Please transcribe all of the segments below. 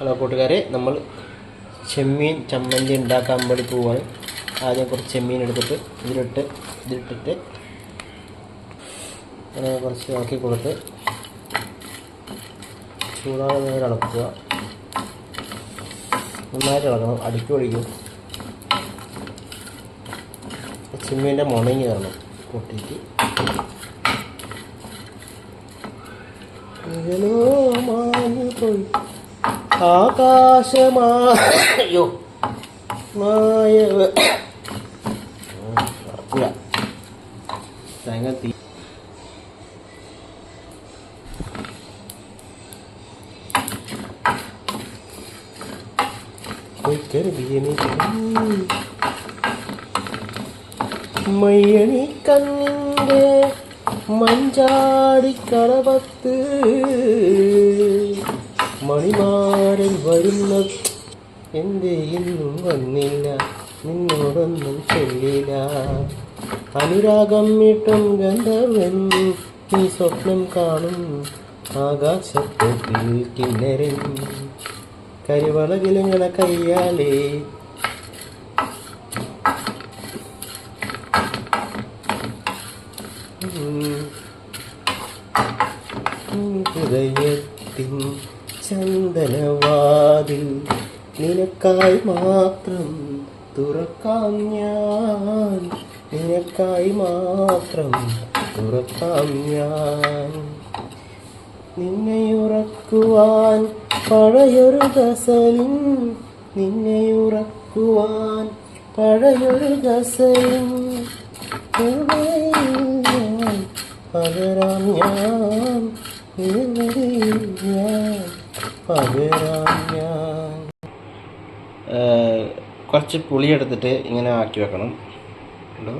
Hello കൂട്ടുകാരെ നമ്മൾ ചെമ്മീൻ ചമ്മന്തി ഉണ്ടാക്കാൻ വേണ്ടി പോവാണ്. ആദ്യം കുറച്ച് ചെമ്മീൻ എടുത്തിട്ട് ഇതിലിട്ട് ഇതിലിട്ടിട്ട് അങ്ങനെ കുറച്ച് ആക്കി കൊടുത്ത് നേരം ഇളക്കുക. നന്നായിട്ട് ഇളക്കണം അടുക്കി ഒഴിക്കും ചെമ്മീന്റെ മുണങ്ങി വരണം 가슴아요 나의 뭐야 자기가 뒤 Quero ver me மையணி கண்ணிங்கே Manjadi கடபத்து Manimaran വരുന്ന എന്റെ ഇന്നും വന്നില്ല നിന്നോടൊന്നും ചൊല്ലില്ല അനുരാഗം ഇട്ടും ഗന്ധർവൻ നീ സ്വപ്നം കാണും ആകാശത്തെ കിന്നരൻ കരിവളകിലുങ്ങളെ കയ്യാലേ ഹൃദയത്തിൻ ചന്ദനവാതിൽ നിനക്കായി മാത്രം തുറക്കാം ഞാൻ. നിനക്കായി മാത്രം തുറക്കാം ഞാൻ. നിന്നെയുറക്കുവാൻ പഴയൊരു ഗസലിൻ. നിന്നെയുറക്കുവാൻ പഴയൊരു ഗസലിൻ. പകരാം ഞാൻ. കുറച്ച് പുളി എടുത്തിട്ട് ഇങ്ങനെ ആക്കി വെക്കണം. ഉണ്ടോ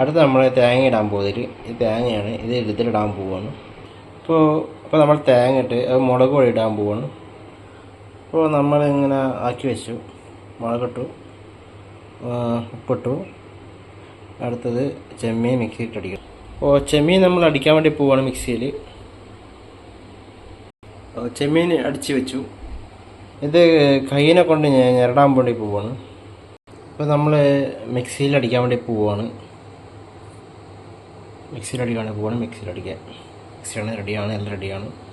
അടുത്ത് നമ്മൾ തേങ്ങ ഇടാൻ പോകുന്നത് ഈ തേങ്ങയാണ് ഇത് എടുത്തിട്ടിടാൻ പോവാണ്. ഇപ്പോൾ അപ്പോൾ നമ്മൾ തേങ്ങ ഇട്ട് അത് മുളക് പൊടി ഇടാൻ പോവാണ്. അപ്പോൾ നമ്മൾ ഇങ്ങനെ ആക്കി വെച്ചു. മുളകിട്ടു ഉപ്പിട്ടു അടുത്തത് ചെമ്മീൻ മിക്സിയിട്ട് അടിക്കണം. അപ്പോൾ ചെമ്മീൻ നമ്മൾ അടിക്കാൻ വേണ്ടി പോവാണ് മിക്സിയിൽ ചെമ്മീൻ അടിച്ചു വെച്ചു. ഇത് കയ്യിനെ കൊണ്ട് ഞാൻ ഞെരടാൻ വേണ്ടി പോവാണ്. ഇപ്പോൾ നമ്മൾ മിക്സിയിൽ അടിക്കാൻ വേണ്ടി പോവാണ്. മിക്സിയിൽ അടിക്കാൻ പോവാണ്. മിക്സിയിൽ അടിക്കാൻ. മിക്സിയാണ് റെഡിയാണ് എല്ലാം റെഡിയാണ്